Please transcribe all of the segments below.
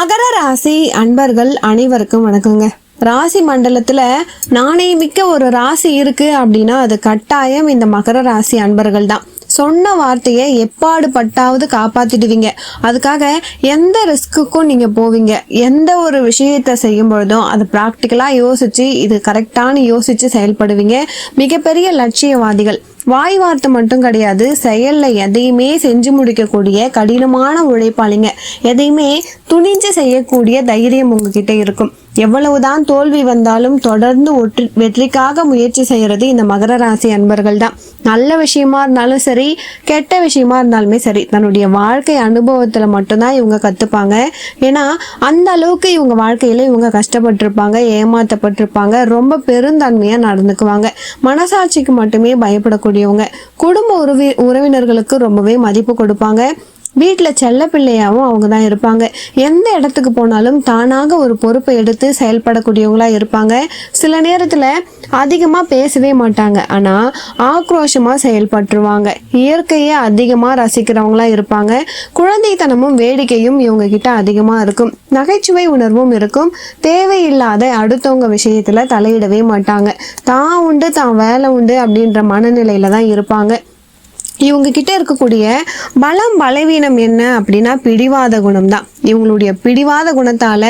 மகர ராசி அன்பர்கள் அனைவருக்கும் வணக்கங்க. ராசி மண்டலத்துல நாணயமிக்க ஒரு ராசி இருக்கு அப்படின்னா அது கட்டாயம் இந்த மகர ராசி அன்பர்கள் தான். சொன்ன வார்த்தையை எப்பாடு பட்டாவது காப்பாத்திடுவீங்க. அதுக்காக எந்த ரிஸ்க்குக்கும் நீங்க போவீங்க. எந்த ஒரு விஷயத்தை செய்யும் பொழுதும் அது ப்ராக்டிக்கலா யோசிச்சு இது கரெக்டான யோசிச்சு செயல்படுவீங்க. மிகப்பெரிய லட்சியவாதிகள். வாய் வார்த்தை மட்டும் கிடையாது செயல்ல எதையுமே செஞ்சு முடிக்கக்கூடிய கடினமான உழைப்பாளிங்க. எதையுமே துணிஞ்சு செய்யக்கூடிய தைரியம் உங்ககிட்ட இருக்கும். எவ்வளவுதான் தோல்வி வந்தாலும் தொடர்ந்து ஒற்றி வெற்றிக்காக முயற்சி செய்யறது இந்த மகர ராசி அன்பர்கள் தான் நல்ல விஷயமா இருந்தாலும் சரி கெட்ட விஷயமா இருந்தாலுமே சரி தன்னுடைய வாழ்க்கை அனுபவத்தில் மட்டும்தான் இவங்க கற்றுப்பாங்க ஏன்னா அந்த அளவுக்கு இவங்க வாழ்க்கையில் இவங்க கஷ்டப்பட்டிருப்பாங்க ஏமாற்றப்பட்டிருப்பாங்க ரொம்ப பெருந்தன்மையாக நடந்துக்குவாங்க. மனசாட்சிக்கு மட்டுமே பயப்படக்கூடியவங்க. குடும்ப உறவி உறவினர்களுக்கு ரொம்பவே மதிப்பு கொடுப்பாங்க. வீட்டில் செல்ல பிள்ளையாகவும் அவங்க தான் இருப்பாங்க. எந்த இடத்துக்கு போனாலும் தானாக ஒரு பொறுப்பை எடுத்து செயல்படக்கூடியவங்களாக இருப்பாங்க. சில நேரத்தில் அதிகமாக பேசவே மாட்டாங்க. ஆனால் ஆக்ரோஷமாக செயல்பட்டுருவாங்க. இயற்கையை அதிகமாக ரசிக்கிறவங்களா இருப்பாங்க. குழந்தைத்தனமும் வேடிக்கையும் இவங்க கிட்ட அதிகமாக இருக்கும். நகைச்சுவை உணர்வும் இருக்கும். தேவையில்லாத அடுத்தவங்க விஷயத்தில் தலையிடவே மாட்டாங்க. தான் உண்டு தான் வேலை உண்டு அப்படின்ற மனநிலையில் தான் இருப்பாங்க. இவங்க கிட்ட இருக்கக்கூடிய பலம் பலவீனம் என்ன அப்படின்னா பிடிவாத குணம் தான் இவங்களுடைய பிடிவாத குணத்தால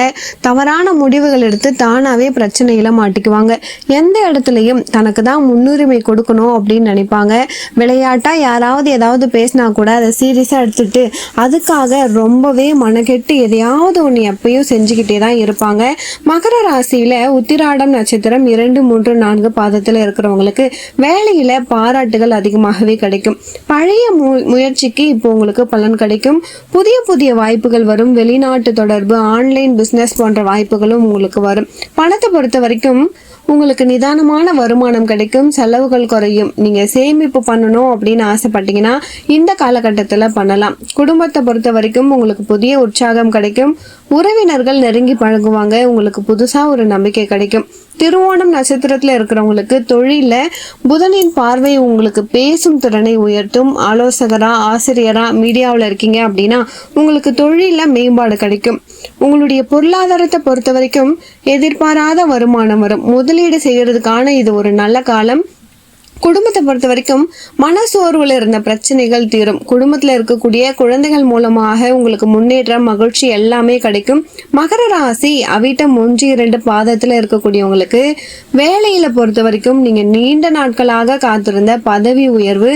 தவறான முடிவுகள் எடுத்து தானாவே பிரச்சனையில மாட்டிக்குவாங்க. எந்த இடத்துலையும் தனக்கு தான் முன்னுரிமை கொடுக்கணும் அப்படின்னு நினைப்பாங்க. விளையாட்டா யாராவது ஏதாவது பேசினா கூட அதை சீரியஸா எடுத்துட்டு அதுக்காக ரொம்பவே மனக்கெட்டு எதையாவது ஒன்று எப்பயும் செஞ்சுக்கிட்டே தான் இருப்பாங்க. மகர ராசியில உத்திராடம் நட்சத்திரம் இரண்டு மூன்று நான்கு பாதத்துல இருக்கிறவங்களுக்கு வேலையில பாராட்டுகள் அதிகமாகவே கிடைக்கும். பழைய மு முயற்சிக்கு இப்போ உங்களுக்கு பலன் கிடைக்கும். புதிய புதிய வாய்ப்புகள் வரும். வெளிநாட்டு தொடர்பு ஆன்லைன் பிஸ்னஸ் போன்ற வாய்ப்புகளும் உங்களுக்கு வரும். பணத்தை பொறுத்த வரைக்கும் உங்களுக்கு நிதானமான வருமானம் கிடைக்கும். செலவுகள் குறையும். நீங்க சேமிப்பு பண்ணணும் அப்படின்னு ஆசைப்பட்டீங்கன்னா இந்த காலகட்டத்தில் பண்ணலாம். குடும்பத்தை பொறுத்த வரைக்கும் உங்களுக்கு புதிய உற்சாகம் கிடைக்கும். உறவினர்கள் நெருங்கி பழகுவாங்க. உங்களுக்கு புதுசா ஒரு நம்பிக்கை கிடைக்கும். திருவோணம் நட்சத்திரத்தில் இருக்கிறவங்களுக்கு தொழில புதனின் பார்வை உங்களுக்கு பேசும் திறனை உயர்த்தும். ஆலோசகரா ஆசிரியரா மீடியாவில் இருக்கீங்க அப்படின்னா உங்களுக்கு தொழில மேம்பாடு கிடைக்கும். உங்களுடைய பொருளாதாரத்தை பொறுத்த வரைக்கும் எதிர்பாராத வருமானம் வரும். முதலீடு செய்யறதுக்கான இது ஒரு நல்ல காலம். குடும்பத்தை பொறுத்த வரைக்கும் மனசோர்வுல இருந்த பிரச்சனைகள் தீரும். குடும்பத்தில் இருக்கக்கூடிய குழந்தைகள் மூலமாக உங்களுக்கு முன்னேற்றம் மகிழ்ச்சி எல்லாமே கிடைக்கும். மகர ராசி அவிட்டம் ஒன்று இரண்டு பாதத்தில் இருக்கக்கூடியவங்களுக்கு வேலையில பொறுத்த வரைக்கும் நீங்க நீண்ட நாட்களாக காத்திருந்த பதவி உயர்வு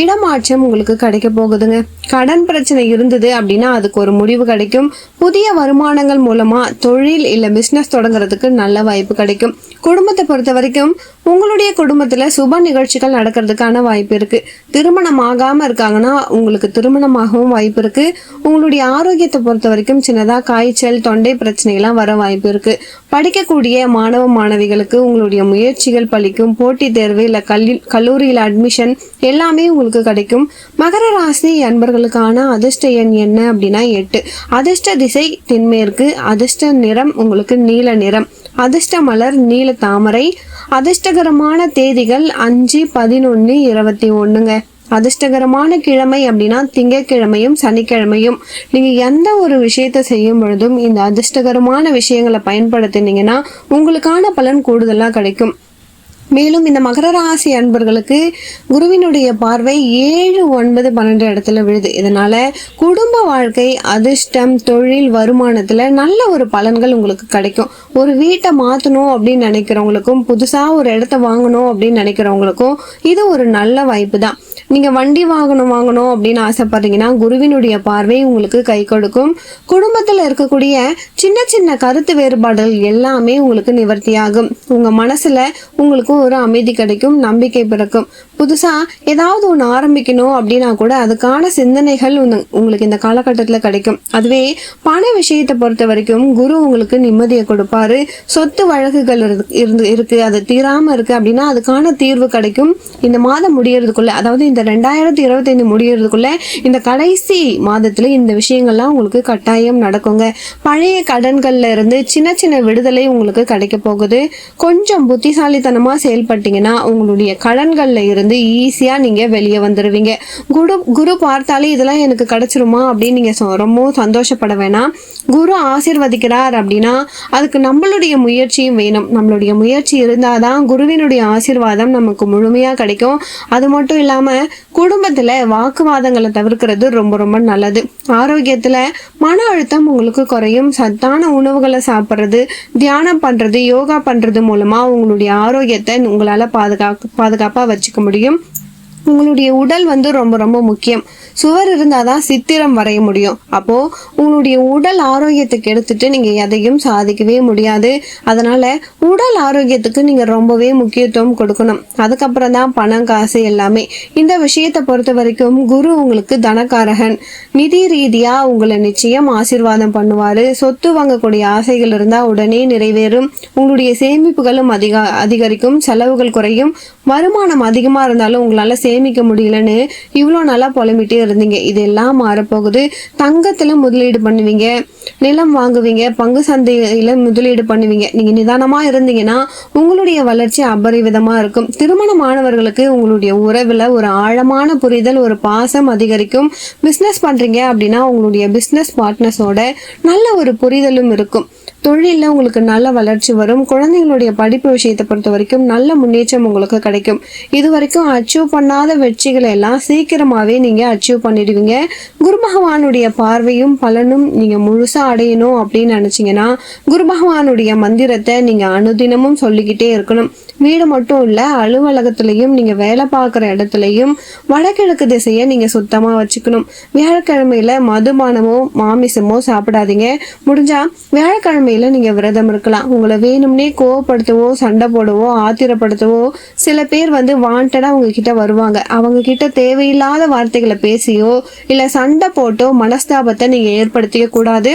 இடமாற்றம் உங்களுக்கு கிடைக்க போகுதுங்க. கடன் பிரச்சனை இருந்தது அப்படின்னா அதுக்கு ஒரு முடிவு கிடைக்கும். புதிய வருமானங்கள் மூலமா தொழில் இல்ல பிசினஸ் தொடங்குறதுக்கு நல்ல வாய்ப்பு கிடைக்கும். குடும்பத்தை பொறுத்த வரைக்கும் உங்களுடைய குடும்பத்துல சுப நிகழ்ச்சிகள் நடக்கிறதுக்கான வாய்ப்பு இருக்கு. திருமணம் ஆகாம இருக்காங்கன்னா உங்களுக்கு திருமணமாகவும் வாய்ப்பு இருக்கு. உங்களுடைய ஆரோக்கியத்தை பொறுத்த வரைக்கும் சின்னதா காய்ச்சல் தொண்டை பிரச்சனைலாம் வர வாய்ப்பு இருக்கு. படிக்கக்கூடிய மாணவ மாணவிகளுக்கு உங்களுடைய முயற்சிகள் பலிக்கும். போட்டித் தேர்வு இல்ல கல்வி கல்லூரியில் அட்மிஷன் எல்லாமே உங்களுக்கு கிடைக்கும். மகர ராசி அன்பர்களுக்கான அதிர்ஷ்ட எண் என்ன அப்படின்னா எட்டு. அதிர்ஷ்ட திசை தென்மேற்கு அதிர்ஷ்ட நிறம் உங்களுக்கு நீல நிறம். அதிர்ஷ்ட மலர் நீல தாமரை. அதிர்ஷ்டகரமான தேதிகள் அஞ்சு பதினொன்று இருபத்தி ஒண்ணுங்க. அதிர்ஷ்டகரமான கிழமை அப்படின்னா திங்கட்கிழமையும் சனிக்கிழமையும். நீங்க எந்த ஒரு விஷயத்தை செய்யும் பொழுதும் இந்த அதிர்ஷ்டகரமான விஷயங்களை பயன்படுத்தினீங்கன்னா உங்களுக்கான பலன் கூடுதலா கிடைக்கும். மேலும் இந்த மகர ராசி அன்பர்களுக்கு குருவினுடைய பார்வை ஏழு ஒன்பது பன்னெண்டு இடத்துல விழுது. இதனால குடும்ப வாழ்க்கை அதிர்ஷ்டம் தொழில் வருமானத்துல நல்ல ஒரு பலன்கள் உங்களுக்கு கிடைக்கும். ஒரு வீட்டை மாத்தணும் அப்படின்னு நினைக்கிறவங்களுக்கும் புதுசா ஒரு இடத்த வாங்கணும் அப்படின்னு நினைக்கிறவங்களுக்கும் இது ஒரு நல்ல வாய்ப்பு தான். நீங்க வண்டி வாங்கணும் வாங்கணும் அப்படின்னு ஆசைப்படுறீங்கன்னா குருவினுடைய பார்வை உங்களுக்கு கை கொடுக்கும். குடும்பத்துல இருக்கக்கூடிய சின்ன சின்ன கருத்து வேறுபாடுகள் எல்லாமே உங்களுக்கு நிவர்த்தியாகும். உங்க மனசுல உங்களுக்கு ஒரு அமைதி கிடைக்கும் நம்பிக்கை பிறக்கும். புதுசா ஏதாவது ஒன்று ஆரம்பிக்கணும் அப்படின்னா கூட அதுக்கான சிந்தனைகள் உங்களுக்கு இந்த காலகட்டத்தில் கிடைக்கும். அதுவே பண விஷயத்தை பொறுத்த வரைக்கும் குரு உங்களுக்கு நிம்மதியை கொடுப்பாரு. சொத்து வழக்குகள் இருந்து இருக்கு. அது தீராம இருக்கு அப்படின்னா அதுக்கான தீர்வு கிடைக்கும். இந்த மாதம் முடியறதுக்குள்ள அதாவது இந்த ரெண்டாயிரத்தி இருபத்தைந்து முடியறதுக்குள்ள இந்த கடைசி மாதத்துல இந்த விஷயங்கள்லாம் உங்களுக்கு கட்டாயம் நடக்குங்க. பழைய கடன்கள்ல இருந்து சின்ன சின்ன விடுதலை உங்களுக்கு கிடைக்க போகுது. கொஞ்சம் புத்திசாலித்தனமா செயல் செயல்பட்டீங்கன்னா உங்களுடைய கடன்கள்ல இருந்து ஈஸியா நீங்க வெளியே வந்துடுவீங்க குரு குரு பார்த்தாலே இதெல்லாம் எனக்கு கிடைச்சிருமா அப்படின்னு நீங்க சொ- ரொம்பவும் சந்தோஷப்பட வேணாம். குரு ஆசிர்வதிக்கிறார் அப்படின்னா அதுக்கு நம்மளுடைய முயற்சியும் வேணும். நம்மளுடைய முயற்சி இருந்தாதான் குருவினுடைய ஆசீர்வாதம் நமக்கு முழுமையா கிடைக்கும். அது மட்டும் இல்லாம குடும்பத்துல வாக்குவாதங்களை தவிர்க்கிறது ரொம்ப ரொம்ப நல்லது. ஆரோக்கியத்துல மன அழுத்தம் உங்களுக்கு குறையும். சத்தான உணவுகளை சாப்பிட்றது தியானம் பண்றது யோகா பண்றது மூலமா உங்களுடைய ஆரோக்கியத்தை உங்களால் பாதுகா பாதுகாப்பாக வச்சுக்க முடியும். உங்களுடைய உடல் வந்து ரொம்ப ரொம்ப முக்கியம். சுவர் இருந்தால் தான் சித்திரம் வரைய முடியும். அப்போது உங்களுடைய உடல் ஆரோக்கியத்துக்கு எடுத்துட்டு நீங்கள் எதையும் சாதிக்கவே முடியாது. அதனால் உடல் ஆரோக்கியத்துக்கு நீங்கள் ரொம்பவே முக்கியத்துவம் கொடுக்கணும். அதுக்கப்புறம் தான் பணம் காசு எல்லாமே. இந்த விஷயத்தை பொறுத்த வரைக்கும் குரு உங்களுக்கு தனக்காரகன். நிதி ரீதியாக உங்களை நிச்சயம் ஆசீர்வாதம் பண்ணுவார். சொத்து வாங்கக்கூடிய ஆசைகள் இருந்தால் உடனே நிறைவேறும். உங்களுடைய சேமிப்புகளும் அதிக அதிகரிக்கும். செலவுகள் குறையும். வருமானம் அதிகமாக இருந்தாலும் உங்களால் சேமிக்க முடியலன்னு இவ்வளோ நல்லா புலம்பிட்டு இருந்தீங்க இதெல்லாம் மாறப்போகுது. தங்கத்தில் முதலீடு பண்ணுவீங்க நிலம் வாங்குவீங்க பங்கு சந்தையில் முதலீடு பண்ணுவீங்க. நீங்கள் நிதானமாக இருந்தீங்கன்னா உங்களுடைய வளர்ச்சி அபரிவிதமாக இருக்கும். திருமணமானவர்களுக்கு உங்களுடைய உறவில் ஒரு ஆழமான புரிதல் ஒரு பாசம் அதிகரிக்கும். பிஸ்னஸ் பண்ணுறீங்க அப்படின்னா உங்களுடைய பிஸ்னஸ் பார்ட்னர்ஸோட நல்ல ஒரு புரிதலும் இருக்கும். தொழிலில் உங்களுக்கு நல்ல வளர்ச்சி வரும். குழந்தைங்களுடைய படிப்பு விஷயத்தை பொறுத்த வரைக்கும் நல்ல முன்னேற்றம் உங்களுக்கு கிடைக்கும். இது வரைக்கும் அச்சீவ் பண்ணாத வெற்றிகளை எல்லாம் சீக்கிரமாகவே நீங்கள் அச்சீவ் பண்ணிடுவீங்க. குரு பகவானுடைய பார்வையும் பலனும் நீங்கள் முழுசாக அடையணும் அப்படின்னு நினச்சிங்கன்னா குரு பகவானுடைய மந்திரத்தை நீங்கள் அனுதினமும் சொல்லிக்கிட்டே இருக்கணும். வீடு மட்டும் இல்லை அலுவலகத்திலையும் நீங்கள் வேலை பார்க்குற இடத்துலையும் வடகிழக்கு திசையை நீங்கள் சுத்தமாக வச்சுக்கணும். வியாழக்கிழமையில மதுபானமோ மாமிசமோ சாப்பிடாதீங்க. முடிஞ்சால் வியாழக்கிழமையில் நீங்கள் விரதம் இருக்கலாம். உங்களை வேணும்னே கோவப்படுத்தவோ சண்டை போடவோ ஆத்திரப்படுத்தவோ சில பேர் வந்து வாண்டடாக உங்ககிட்ட வருவாங்க. அவங்க கிட்ட தேவையில்லாத வார்த்தைகளை பேசியோ இல்லை சண்டை போட்டோ மனஸ்தாபத்தை நீங்கள் ஏற்படுத்திக்க கூடாது.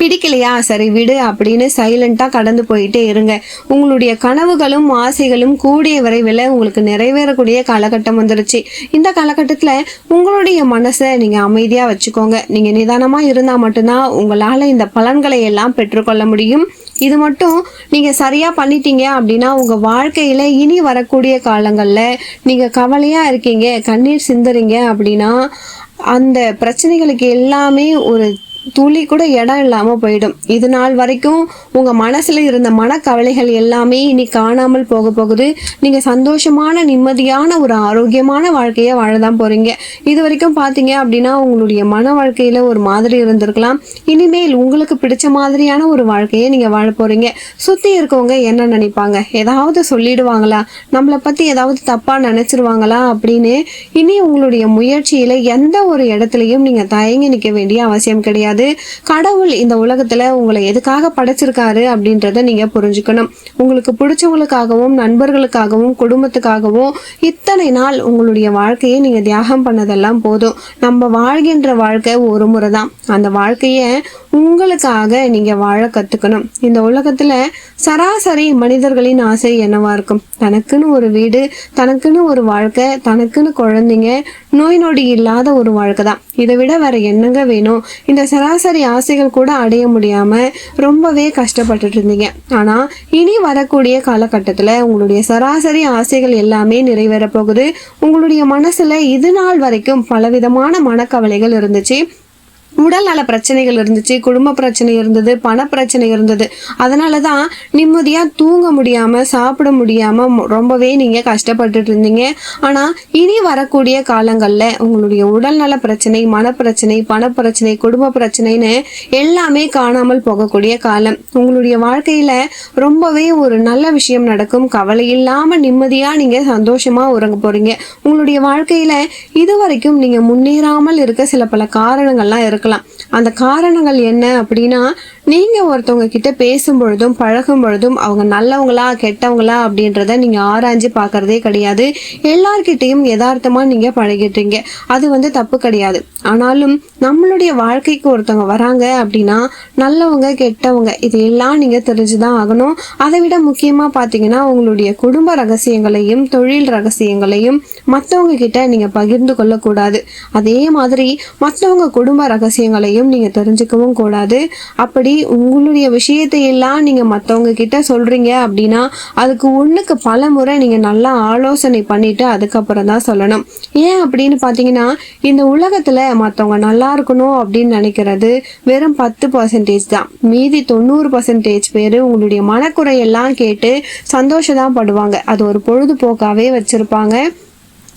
பிடிக்கலையா? சரி விடு அப்படின்னு சைலண்டா கடந்து போயிட்டே இருங்க. உங்களுடைய கனவுகளும் ஆசைகளும் கூடிய விரைவில் உங்களுக்கு நிறைவேறக்கூடிய காலகட்டம் வந்துருச்சு. இந்த காலகட்டத்தில் உங்களுடைய மனசை நீங்கள் அமைதியாக வச்சுக்கோங்க. நீங்கள் நிதானமாக இருந்தால் மட்டும்தான் உங்களால் இந்த பலன்களை எல்லாம் பெற்றுக்கொள்ள முடியும். இது மட்டும் நீங்கள் சரியாக பண்ணிட்டீங்க அப்படின்னா உங்கள் வாழ்க்கையில் இனி வரக்கூடிய காலங்களில் நீங்கள் கவலையாக இருக்கீங்க கண்ணீர் சிந்துறீங்க அப்படின்னா அந்த பிரச்சனைகளுக்கு எல்லாமே ஒரு துளி கூட இடம் இல்லாமல் போயிடும். இது நாள் வரைக்கும் உங்கள் மனசில் இருந்த மனக்கவலைகள் எல்லாமே இனி காணாமல் போக போகுது. நீங்கள் சந்தோஷமான நிம்மதியான ஒரு ஆரோக்கியமான வாழ்க்கையை வாழதான் போகிறீங்க இது வரைக்கும் பார்த்தீங்க அப்படின்னா உங்களுடைய மன வாழ்க்கையில் ஒரு மாதிரி இருந்திருக்கலாம். இனிமேல் உங்களுக்கு பிடிச்ச மாதிரியான ஒரு வாழ்க்கையை நீங்கள் வாழ போகிறீங்க சுற்றி இருக்கவங்க என்ன நினைப்பாங்க? ஏதாவது சொல்லிடுவாங்களா? நம்மளை பற்றி ஏதாவது தப்பாக நினச்சிருவாங்களா அப்படின்னு இனி உங்களுடைய முயற்சியில் எந்த ஒரு இடத்துலையும் நீங்கள் தயங்கி நிற்க வேண்டிய அவசியம் கிடையாது. கடவுள் இந்த உலகத்துல உங்களை எதுக்காக படைச்சிருக்காரு அப்படின்றத நீங்க புரிஞ்சுக்கணும். உங்களுக்கு பிடிச்சவங்களுக்காகவும் நண்பர்களுக்காகவும் குடும்பத்துக்காகவும் இத்தனை நாள் உங்களுடைய வாழ்க்கையை நீங்க தியாகம் பண்ணதெல்லாம் போதும். நம்ம வாழ்கின்ற வாழ்க்கை ஒரு முறை தான் அந்த வாழ்க்கைய உங்களுக்காக நீங்க வாழ கத்துக்கணும். இந்த உலகத்துல சராசரி மனிதர்களின் ஆசை என்னவா இருக்கும்? தனக்குன்னு ஒரு வீடு தனக்குன்னு ஒரு வாழ்க்கை தனக்குன்னு குழந்தைங்க நோய் நொடி இல்லாத ஒரு வாழ்க்கை தான் இதை விட வேற என்னங்க வேணும்? இந்த சராசரி ஆசைகள் கூட அடைய முடியாம ரொம்பவே கஷ்டப்பட்டுட்டு இருந்தீங்க. ஆனா இனி வரக்கூடிய காலகட்டத்துல உங்களுடைய சராசரி ஆசைகள் எல்லாமே நிறைவேற போகுது. உங்களுடைய மனசுல இது நாள் வரைக்கும் பலவிதமான மனக்கவலைகள் இருந்துச்சு. உடல் நல பிரச்சனைகள் இருந்துச்சு குடும்ப பிரச்சனை இருந்தது பண பிரச்சனை இருந்தது. அதனால தான் நிம்மதியாக தூங்க முடியாமல் சாப்பிட முடியாமல் ரொம்பவே நீங்கள் கஷ்டப்பட்டுட்டு இருந்தீங்க. ஆனால் இனி வரக்கூடிய காலங்களில் உங்களுடைய உடல் நல பிரச்சனை மனப்பிரச்சனை பணப்பிரச்சனை குடும்ப பிரச்சனைன்னு எல்லாமே காணாமல் போகக்கூடிய காலம். உங்களுடைய வாழ்க்கையில் ரொம்பவே ஒரு நல்ல விஷயம் நடக்கும். கவலை இல்லாமல் நிம்மதியாக நீங்கள் சந்தோஷமாக உறங்க போகிறீங்க உங்களுடைய வாழ்க்கையில் இதுவரைக்கும் நீங்கள் முன்னேறாமல் இருக்க சில பல காரணங்கள்லாம் இருக்கலாம் அந்த காரணங்கள் என்ன அப்படின்னா நீங்கள் ஒருத்தவங்க கிட்ட பேசும் பொழுதும் பழகும் பொழுதும் அவங்க நல்லவங்களா கெட்டவங்களா அப்படின்றத நீங்கள் ஆராய்ஞ்சு பார்க்கறதே கிடையாது. எல்லார்கிட்டையும் யதார்த்தமாக நீங்கள் பழகிட்டீங்க அது வந்து தப்பு கிடையாது. ஆனாலும் நம்மளுடைய வாழ்க்கைக்கு ஒருத்தவங்க வராங்க அப்படின்னா நல்லவங்க கெட்டவங்க இது எல்லாம் தெரிஞ்சுதான் ஆகணும். அதை விட முக்கியமாக பார்த்தீங்கன்னா உங்களுடைய குடும்ப ரகசியங்களையும் தொழில் ரகசியங்களையும் மற்றவங்க கிட்ட நீங்க பகிர்ந்து கொள்ளக்கூடாது. அதே மாதிரி மற்றவங்க குடும்ப ரகசியங்களையும் நீங்க தெரிஞ்சுக்கவும் கூடாது. அப்படி உங்களுடைய விஷயத்தை எல்லாம் நீங்க மற்றவங்க கிட்ட சொல்றீங்க அப்படின்னா அதுக்கு ஒண்ணுக்கு பல முறை நீங்க நல்லா ஆலோசனை பண்ணிட்டு அதுக்கப்புறம் தான் சொல்லணும். ஏன் அப்படின்னு பாத்தீங்கன்னா இந்த உலகத்துல மற்றவங்க நல்லா இருக்கணும் அப்படின்னு நினைக்கிறது வெறும் பத்து பர்சன்டேஜ் தான். மீதி தொண்ணூறு பர்சன்டேஜ் பேர் உங்களுடைய மனக்குறையெல்லாம் கேட்டு சந்தோஷம் தான் படுவாங்க. அது ஒரு பொழுதுபோக்காவே வச்சிருப்பாங்க.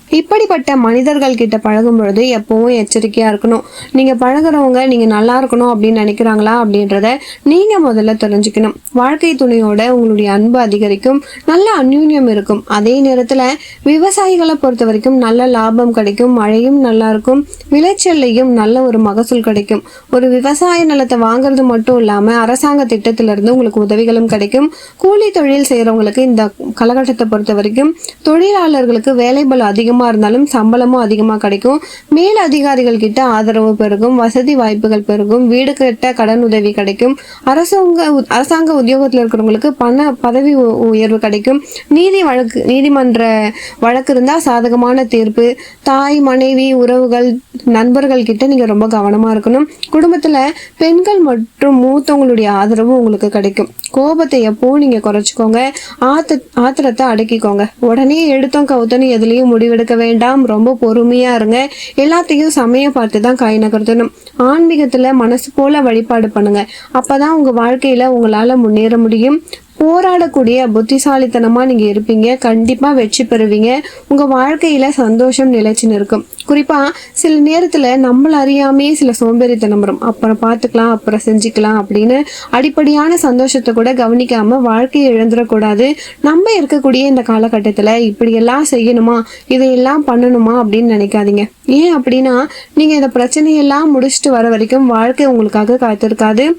இப்படிப்பட்ட மனிதர்கள் கிட்ட பழகும் பொழுது எப்பவும் எச்சரிக்கையா இருக்கணும். நீங்க பழகுறவங்க நீங்க நல்லா இருக்கணும் அப்படின்னு நினைக்கிறாங்களா அப்படின்றத நீங்க முதல்ல தெரிஞ்சுக்கணும். வாழ்க்கை துணையோட உங்களுடைய அன்பு அதிகரிக்கும். நல்ல அந்யூன்யம் இருக்கும். அதே நேரத்துல விவசாயிகளை பொறுத்த வரைக்கும் நல்ல லாபம் கிடைக்கும். மழையும் நல்லா இருக்கும். விளைச்சல்லையும் நல்ல ஒரு மகசூல் கிடைக்கும். ஒரு விவசாய நிலத்தை வாங்குறது மட்டும் இல்லாம அரசாங்க திட்டத்தில இருந்து உங்களுக்கு உதவிகளும் கிடைக்கும். கூலி தொழில் செய்யறவங்களுக்கு இந்த காலகட்டத்தை பொறுத்த வரைக்கும் தொழிலாளர்களுக்கு வேலைபல் அதிகம் இருந்தாலும் சம்பளமும் அதிகமாக கிடைக்கும். மேல் அதிகாரிகள் கிட்ட ஆதரவு பெருகும் வசதி வாய்ப்புகள் பெருகும் வீடு கட்ட கடன் உதவி கிடைக்கும். அரசாங்க அரசாங்க உத்தியோகத்தில் இருக்கிறவங்களுக்கு பண பதவி உ- உயர்வு கிடைக்கும். நீதி வழக்கு நீதிமன்ற வழக்கு இருந்தால் சாதகமான தீர்ப்பு. தாய் மனைவி உறவுகள் நண்பர்கள் கிட்ட நீங்க ரொம்ப கவனமா இருக்கணும். குடும்பத்துல பெண்கள் மற்றும் மூத்தவங்களுடைய ஆதரவு உங்களுக்கு கிடைக்கும். கோபத்தை எப்போவும் நீங்கள் குறைச்சிக்கோங்க. ஆத்த ஆத்திரத்தை அடக்கிக்கோங்க. உடனே எடுத்தோம் கவுத்தனும் எதுலேயும் முடிவெடுக்க இருக்க வேண்டாம். ரொம்ப பொறுமையா இருங்க. எல்லாத்தையும் சமயம் பார்த்து தான் கை நகர்த்தணும். ஆன்மீகத்துல மனசு போல வழிபாடு பண்ணுங்க. அப்பதான் உங்க வாழ்க்கையில உங்களால முன்னேற முடியும். போராடக்கூடிய புத்திசாலித்தனமா நீங்க இருப்பீங்க. கண்டிப்பா வெற்றி பெறுவீங்க. உங்க வாழ்க்கையில சந்தோஷம் நிலைச்சு நிற்கும். குறிப்பா சில நேரத்துல நம்மள அறியாமே சில சோம்பேறித்தனம் வரும். அப்புறம் பார்த்துக்கலாம் அப்புறம் செஞ்சுக்கலாம் அப்படின்னு அடிப்படையான சந்தோஷத்தை கூட கவனிக்காம வாழ்க்கையை இழந்துடக்கூடாது. நம்ம இருக்கக்கூடிய இந்த காலகட்டத்துல இப்படியெல்லாம் செய்யணுமா? இதையெல்லாம் பண்ணணுமா? அப்படின்னு நினைக்காதீங்க. ஏன் அப்படின்னா நீங்க இந்த பிரச்சனையெல்லாம் முடிச்சுட்டு வர வரைக்கும் வாழ்க்கை உங்களுக்காக காத்திருக்காது.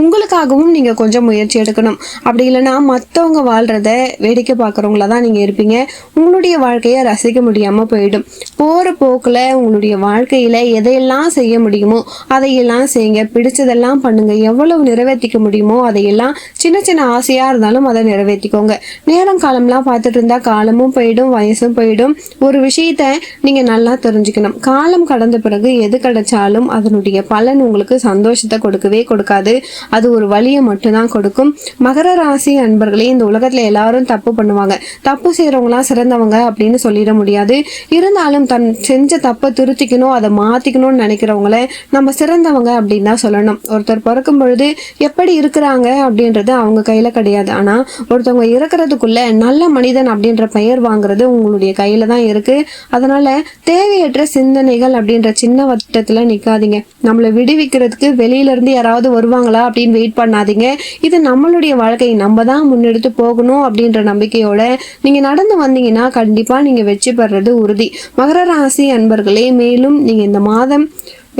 உங்களுக்காகவும் நீங்கள் கொஞ்சம் முயற்சி எடுக்கணும். அப்படி இல்லைன்னா மற்றவங்க வாழ்கிறத வேடிக்கை பார்க்குறவங்கள தான் நீங்கள் இருப்பீங்க. உங்களுடைய வாழ்க்கையை ரசிக்க முடியாமல் போயிடும். போகிற போக்கில் உங்களுடைய வாழ்க்கையில் எதையெல்லாம் செய்ய முடியுமோ அதையெல்லாம் செய்யுங்க. பிடிச்சதெல்லாம் பண்ணுங்க. எவ்வளவு நிறைவேற்றிக்க முடியுமோ அதையெல்லாம் சின்ன சின்ன ஆசையாக இருந்தாலும் அதை நிறைவேற்றிக்கோங்க. நேரம் காலம்லாம் பார்த்துட்டு இருந்தா காலமும் போயிடும் வயசும் போயிடும். ஒரு விஷயத்த நீங்கள் நல்லா தெரிஞ்சுக்கணும். காலம் கடந்த பிறகு எது கிடைச்சாலும் அதனுடைய பலன் உங்களுக்கு சந்தோஷத்தை கொடுக்கவே கொடுக்காது. அது ஒரு வழியை மட்டும்தான் கொடுக்கும். மகர ராசி அன்பர்களே இந்த உலகத்தில் எல்லாரும் தப்பு பண்ணுவாங்க. தப்பு செய்கிறவங்களாம் சிறந்தவங்க அப்படின்னு சொல்லிட முடியாது. இருந்தாலும் தன் செஞ்ச தப்பை திருத்திக்கணும் அதை மாற்றிக்கணும்னு நினைக்கிறவங்கள நம்ம சிறந்தவங்க அப்படின்னு தான் சொல்லணும். ஒருத்தர் பிறக்கும் பொழுது எப்படி இருக்கிறாங்க அப்படின்றது அவங்க கையில் கிடையாது. ஆனால் ஒருத்தவங்க இருக்கிறதுக்குள்ள நல்ல மனிதன் அப்படின்ற பெயர் வாங்குறது உங்களுடைய கையில் தான் இருக்குது அதனால் தேவையற்ற சிந்தனைகள் அப்படின்ற சின்ன வட்டத்தில் நிற்காதீங்க நம்மளை விடுவிக்கிறதுக்கு வெளியிலேருந்து யாராவது வருவாங்களா அப்படின்னு வெயிட் பண்ணாதீங்க. இது நம்மளுடைய வாழ்க்கையை நம்ம தான் முன்னெடுத்து போகணும் அப்படின்ற நம்பிக்கையோட நீங்க நடந்து வந்தீங்கன்னா கண்டிப்பா நீங்க வெற்றி பெறது உறுதி. மகர ராசி அன்பர்களே மேலும் நீங்க இந்த மாதம்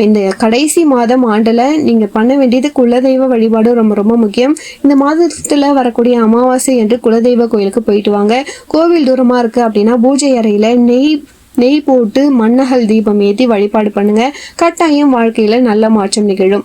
இந்த கடைசி மாதம் ஆண்டில் நீங்கள் பண்ண வேண்டியது குலதெய்வ வழிபாடு ரொம்ப ரொம்ப முக்கியம். இந்த மாதத்தில் வரக்கூடிய அமாவாசை என்று குலதெய்வ கோயிலுக்கு போயிட்டு வாங்க. கோவில் தூரமாக இருக்குது அப்படின்னா பூஜை அறையில் நெய் நெய் போட்டு மண்ணகல் தீபம் ஏற்றி வழிபாடு பண்ணுங்கள் கட்டாயம் வாழ்க்கையில் நல்ல மாற்றம் நிகழும்.